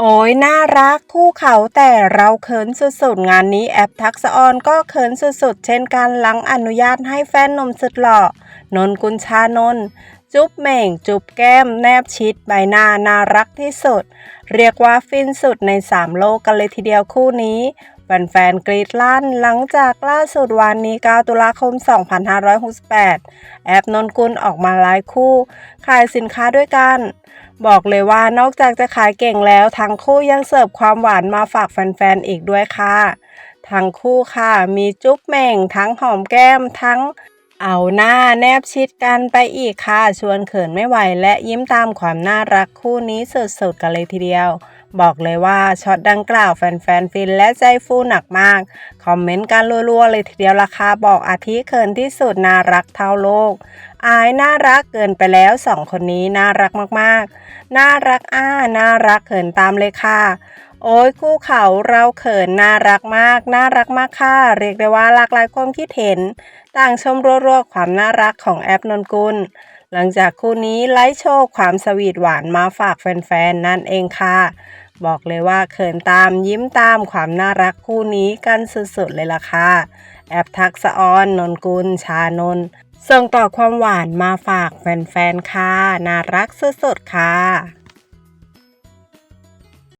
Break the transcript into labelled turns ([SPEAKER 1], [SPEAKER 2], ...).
[SPEAKER 1] โอ้ยน่ารักคู่เขาแต่เราเขินสุดๆ งานนี้แอปทักษะออนก็เขินสุดๆ เช่นกันหลังอนุญาตให้แฟนหนุ่มสุดหล่อนนกุลชานนจุ๊บเม่ง จุ๊บแก้ม แนบชิดใบหน้าน่ารักที่สุด เรียกว่าฟินสุดใน 3 โลกกันเลยทีเดียวคู่นี้ แฟนๆกรีดลั่นหลังจากล่าสุดวันนี้ 9 ตุลาคม 2568 แอปนนกุลออกมาไลฟ์คู่ ขายสินค้าด้วยกัน บอกเลยว่านอกจากจะขายเก่งแล้ว ทั้งคู่ยังเสิร์ฟความหวานมาฝากแฟนๆอีกด้วยค่ะ ทั้งคู่ค่ะ มีจุ๊บเม่ง ทั้งหอมแก้มทั้งเอาหน้าแนบชิดกันไปอีกค่ะ ชวนเขินไม่ไหวและยิ้มตามความน่ารักคู่นี้สุดๆกันเลยทีเดียว บอกเลยว่าช็อตดังกล่าวแฟนๆฟินและใจฟูหนักมาก คอมเมนต์กันรัวๆเลยทีเดียวราคาบอกอาทิเขินที่สุดน่ารักเท่าโลก อายน่ารักเกินไปแล้วสองคนนี้น่ารักมากๆ น่ารักอ้าน่ารักเขินตามเลยค่ะโอ้ยคู่เขาเราเขินน่ารักมาก น่ารักมากค่ะ เรียกได้ว่าหลากหลายความคิดเห็น ต่างชมรัวๆความน่ารักของแอปนนกุล หลังจากคู่นี้ไลฟ์โชว์ความสวีทหวานมาฝากแฟนๆ นั่นเองค่ะ บอกเลยว่าเขินตามยิ้มตามความน่ารักคู่นี้กันสุดๆ เลยล่ะค่ะ แอบทักษะออนนนกุล ชานนส่งต่อความหวานมาฝากแฟนๆ ค่ะ น่ารักสุดๆ ค่ะ